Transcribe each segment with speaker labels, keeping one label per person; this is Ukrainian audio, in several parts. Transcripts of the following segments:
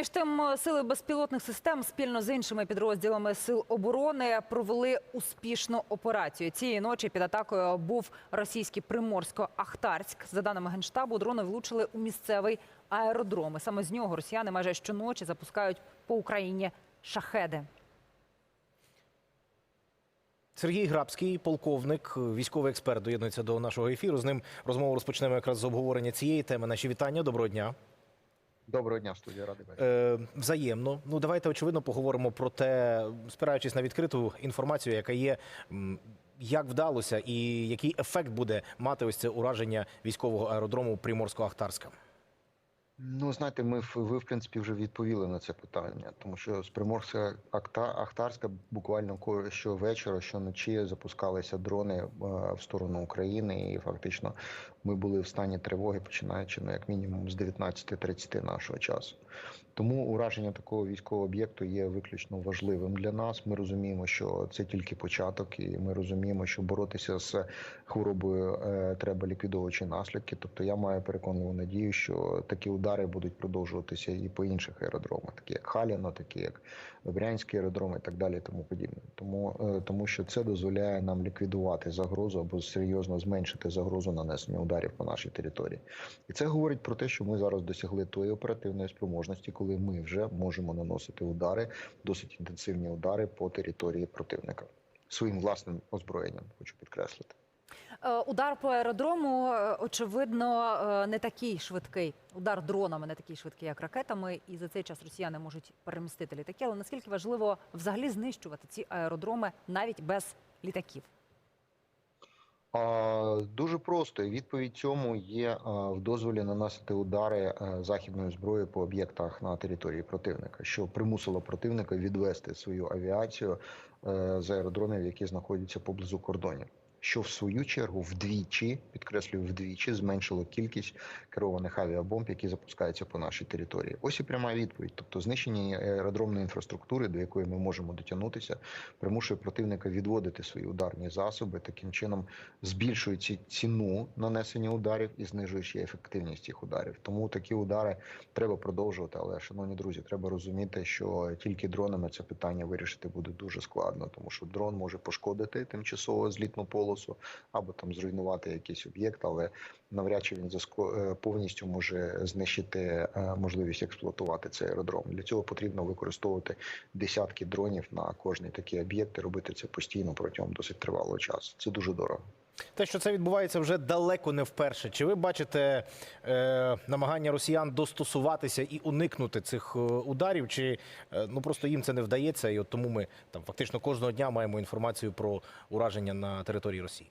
Speaker 1: Між тим, сили безпілотних систем спільно з іншими підрозділами сил оборони провели успішну операцію. Цієї ночі під атакою був російський Приморсько-Ахтарськ. За даними генштабу, дрони влучили у місцевий аеродром. І Саме з нього росіяни майже щоночі запускають по Україні шахеди.
Speaker 2: Сергій Грабський, полковник, військовий експерт, доєднується до нашого ефіру. З ним розмову розпочнемо якраз з обговорення цієї теми. Наші вітання. Доброго дня.
Speaker 3: Доброго дня, студія бачити.
Speaker 2: Е, взаємно. Ну давайте очевидно поговоримо про те, спираючись на відкриту інформацію, яка є. Як вдалося і який ефект буде мати ось це ураження військового аеродрому Приморсько-Ахтарська?
Speaker 3: Ну, знаєте, ми ви в принципі вже відповіли на це питання, тому що з Приморська Ахтарська буквально ко- щовечора, щоночі запускалися дрони в сторону України, і фактично ми були в стані тривоги, починаючи ну, як мінімум з 19.30 нашого часу. Тому ураження такого військового об'єкту є виключно важливим для нас. Ми розуміємо, що це тільки початок, і ми розуміємо, що боротися з хворобою е, треба ліквідовуючи наслідки. Тобто я маю переконливу надію, що такі удари будуть продовжуватися і по інших аеродромах, такі як Халіно, такі як Брянський аеродром і так далі, тому подібне. Тому, е, тому що це дозволяє нам ліквідувати загрозу або серйозно зменшити загрозу нанесення ударів по нашій території. І це говорить про те, що ми зараз досягли тої оперативної спроможності, коли ми вже можемо наносити удари, досить інтенсивні удари по території противника своїм власним озброєнням, хочу підкреслити.
Speaker 1: Е, Удар по аеродрому, е, очевидно, е, не такий швидкий. Удар дронами не такий швидкий, як ракетами. І за цей час росіяни можуть перемістити літаки. Але наскільки важливо взагалі знищувати ці аеродроми навіть без літаків?
Speaker 3: А, Дуже просто. Відповідь цьому є в дозволі наносити удари західної західною зброєю по об'єктах на території противника, що примусило противника відвести свою авіацію е, з аеродромів, які знаходяться поблизу кордонів. Що в свою чергу вдвічі, підкреслюю, вдвічі зменшило кількість керованих авіабомб, які запускаються по нашій території. Ось і пряма відповідь. Тобто знищення аеродромної інфраструктури, до якої ми можемо дотягнутися, примушує противника відводити свої ударні засоби, таким чином збільшуючи ціну нанесення ударів і знижуючи ефективність цих ударів. Тому такі удари треба продовжувати. Але, шановні друзі, треба розуміти, що тільки дронами це питання вирішити буде дуже складно, тому що дрон може пошкодити тимчасово злітну полосу або там зруйнувати якийсь об'єкт, але навряд чи він е, повністю може знищити е, можливість експлуатувати цей аеродром. Для цього потрібно використовувати десятки дронів на кожний такий об'єкт і робити це постійно протягом досить тривалого часу. Це дуже дорого.
Speaker 2: Те, що це відбувається вже далеко не вперше. Чи ви бачите е, намагання росіян достосуватися і уникнути цих е, ударів? Чи е, ну просто їм це не вдається, і от тому ми там фактично кожного дня маємо інформацію про ураження на території Росії?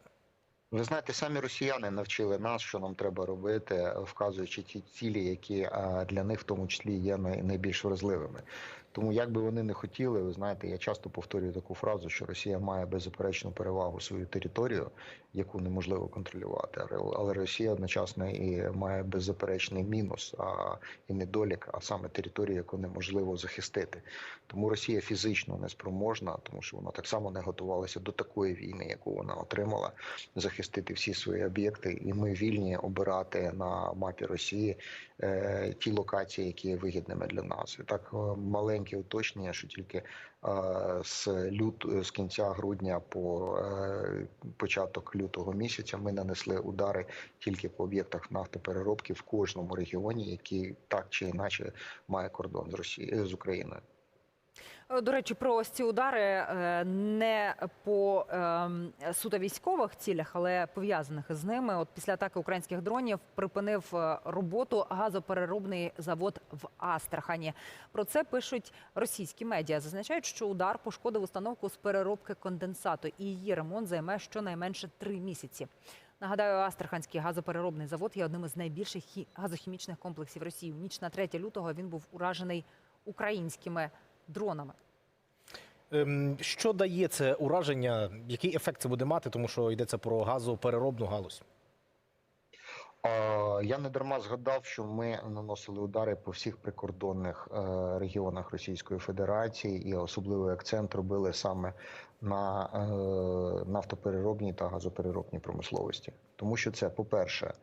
Speaker 3: Ви знаєте, самі росіяни навчили нас, що нам треба робити, вказуючи ті цілі, які для них в тому числі є найбільш вразливими. Тому, як би вони не хотіли, ви знаєте, я часто повторюю таку фразу, що Росія має беззаперечну перевагу свою територію, яку неможливо контролювати. Але- Росія одночасно і має беззаперечний мінус а і недолік, а саме територію, яку неможливо захистити. Тому Росія фізично не спроможна, тому що вона так само не готувалася до такої війни, яку вона отримала, захистити всі свої об'єкти, і ми вільні обирати на мапі Росії е, ті локації, які є вигідними для нас. І так е, маленьке уточнення, що тільки е, з лют з кінця грудня по е, початок лютого місяця ми нанесли удари тільки по об'єктах нафтопереробки в кожному регіоні, який так чи інакше має кордон з Росією з Україною.
Speaker 1: Е, До речі, про ось ці удари е, не по ем, суто військових цілях, але пов'язаних з ними. От після атаки українських дронів припинив е, роботу газопереробний завод в Астрахані. Про це пишуть російські медіа. Зазначають, що удар пошкодив установку з переробки конденсату, і її ремонт займе щонайменше три місяці. Нагадаю, Астраханський газопереробний завод є одним із найбільших газохімічних комплексів Росії. В ніч на 3 лютого він був уражений українськими дронами.
Speaker 2: Ем, Що дає це ураження? Який ефект це буде мати? Тому що йдеться про газопереробну галузь.
Speaker 3: Я не дарма згадав, що ми наносили удари по всіх прикордонних е, регіонах Російської Федерації, і особливий акцент робили саме на е, нафтопереробній та газопереробній промисловості, тому що це, по-перше,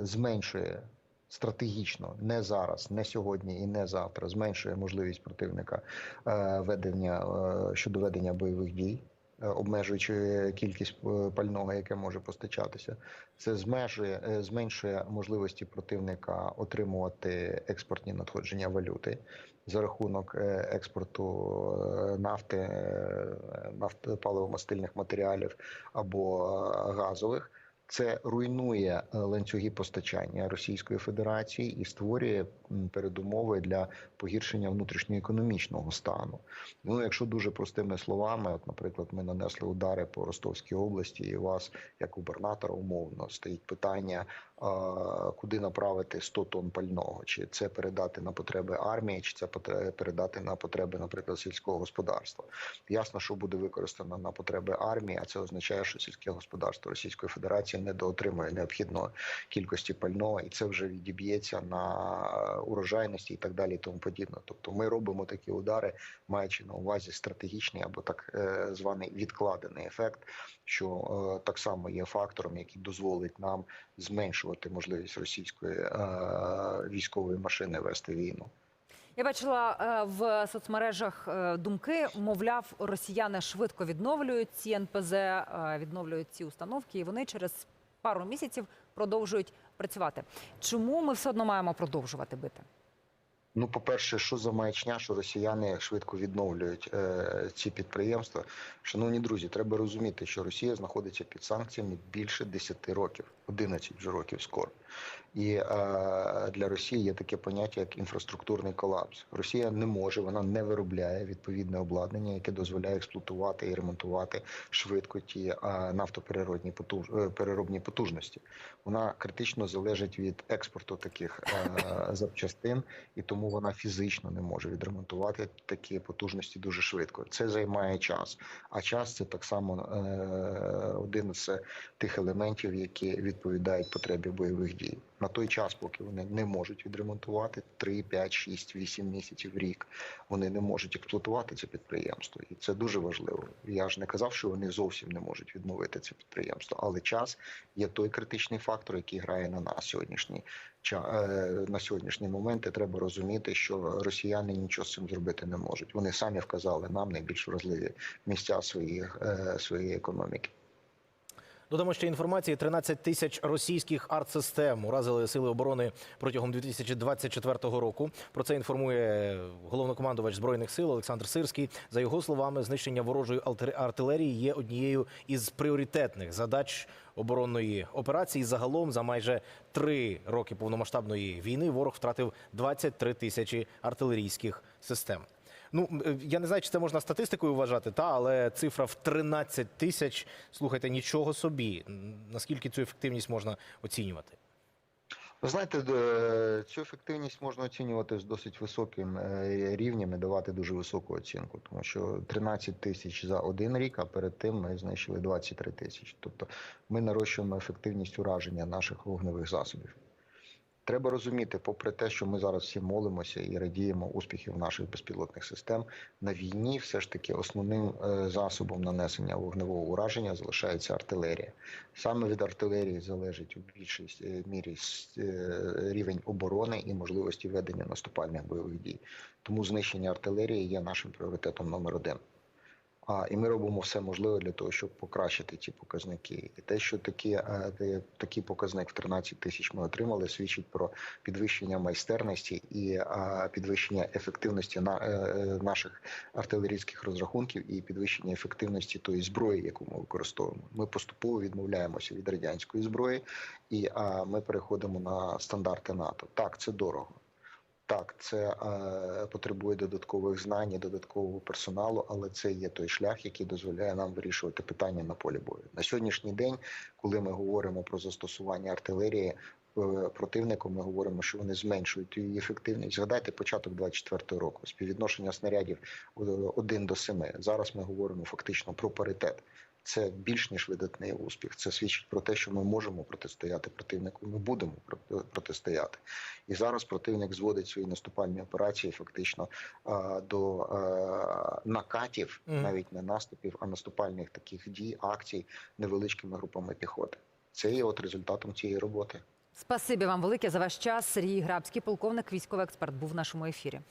Speaker 3: зменшує стратегічно не зараз, не сьогодні і не завтра зменшує можливість противника е, ведення е, щодо ведення бойових дій. е, Обмежуючи кількість пального, яке може постачатися, це зменшує, е, зменшує можливості противника отримувати експортні надходження валюти за рахунок експорту нафти, нафт, паливомастильних матеріалів або газових. Це руйнує е, ланцюги постачання Російської Федерації і створює передумови для погіршення внутрішньоекономічного стану. Ну, якщо дуже простими словами, от, наприклад, ми нанесли удари по Ростовській області, і у вас, як губернатора, умовно стоїть питання, а, куди направити 100 тонн пального, чи це передати на потреби армії, чи це передати на потреби, наприклад, сільського господарства. Ясно, що буде використано на потреби армії, а це означає, що сільське господарство Російської Федерації недоотримує необхідної кількості пального, і це вже відіб'ється на урожайності і так далі, і тому подібне. Тобто, ми робимо такі удари, маючи на увазі стратегічний або так е, званий відкладений ефект, що е, так само є фактором, який дозволить нам зменшувати можливість російської е, військової машини вести війну.
Speaker 1: Я бачила е, в соцмережах е, думки, мовляв, росіяни швидко відновлюють ці НПЗ, е, відновлюють ці установки, і вони через пару місяців продовжують працювати. Чому ми все одно маємо продовжувати бити?
Speaker 3: Ну, по-перше, що за маячня, що росіяни швидко відновлюють е, ці підприємства. Шановні друзі, треба розуміти, що Росія знаходиться під санкціями більше 10 років, 11 вже років скоро. І е, для Росії є таке поняття, як інфраструктурний колапс. Росія не може, вона не виробляє відповідне обладнання, яке дозволяє експлуатувати і ремонтувати швидко ті е, нафтопереробні потуж, е, переробні потужності. Вона критично залежить від експорту таких е, запчастин і тому вона фізично не може відремонтувати такі потужності дуже швидко. Це займає час. А час це так само е, один з тих елементів, які відповідають потребі бойових дій. На той час, поки вони не можуть відремонтувати 3, 5, 6, 8 місяців рік, вони не можуть експлуатувати це підприємство, і це дуже важливо. Я ж не казав, що вони зовсім не можуть відновити це підприємство, але час є той критичний фактор, який грає на нас сьогоднішній е, на сьогоднішній момент. І треба розуміти, що росіяни нічого з цим зробити не можуть. Вони самі вказали нам найбільш вразливі місця своїх е, своєї економіки.
Speaker 2: Додамо ще інформації: 13 тисяч російських артсистем уразили сили оборони протягом 2024 року. Про це інформує головнокомандувач збройних сил Олександр Сирський. За його словами, знищення ворожої артилерії є однією із пріоритетних задач оборонної операції. Загалом за майже три роки повномасштабної війни ворог втратив 23 тисячі артилерійських систем. Ну е, я не знаю, чи це можна статистикою вважати, та але цифра в 13 тисяч. Слухайте, нічого собі. Наскільки цю ефективність можна оцінювати?
Speaker 3: Ви знаєте, е, цю ефективність можна оцінювати з досить високим е, рівнем і давати дуже високу оцінку, тому що 13 тисяч за один рік, а перед тим ми знищили 23 тисячі. Тобто ми нарощуємо ефективність ураження наших вогневих засобів. Треба розуміти, попри те, що ми зараз всі молимося і радіємо успіхів наших безпілотних систем, на війні все ж таки основним е, засобом нанесення вогневого ураження залишається артилерія. Саме від артилерії залежить у більшій е, мірі е, рівень оборони і можливості ведення наступальних бойових дій. Тому знищення артилерії є нашим пріоритетом номер один. А, і ми робимо все можливе для того, щоб покращити ці показники. І те, що такі, е, такий показник в 13 тисяч ми отримали, свідчить про підвищення майстерності і е, підвищення ефективності на, е, наших артилерійських розрахунків і підвищення ефективності тої зброї, яку ми використовуємо. Ми поступово відмовляємося від радянської зброї, і ми переходимо на стандарти НАТО. Так, це дорого. Так, це е, потребує додаткових знань, і додаткового персоналу, але це є той шлях, який дозволяє нам вирішувати питання на полі бою. На сьогоднішній день, коли ми говоримо про застосування артилерії е, противником, ми говоримо, що вони зменшують її ефективність. Згадайте початок 24-го року, співвідношення снарядів е, 1 до 7. Зараз ми говоримо фактично про паритет. Це більш ніж видатний успіх. Це свідчить про те, що ми можемо протистояти противнику. Ми будемо протистояти. І зараз противник зводить свої наступальні операції фактично до накатів, навіть не наступів, а наступальних таких дій, акцій невеличкими групами піхоти. Це є от результатом цієї роботи.
Speaker 1: Спасибі вам велике за ваш час. Сергій Грабський, полковник, військовий експерт, був в нашому ефірі.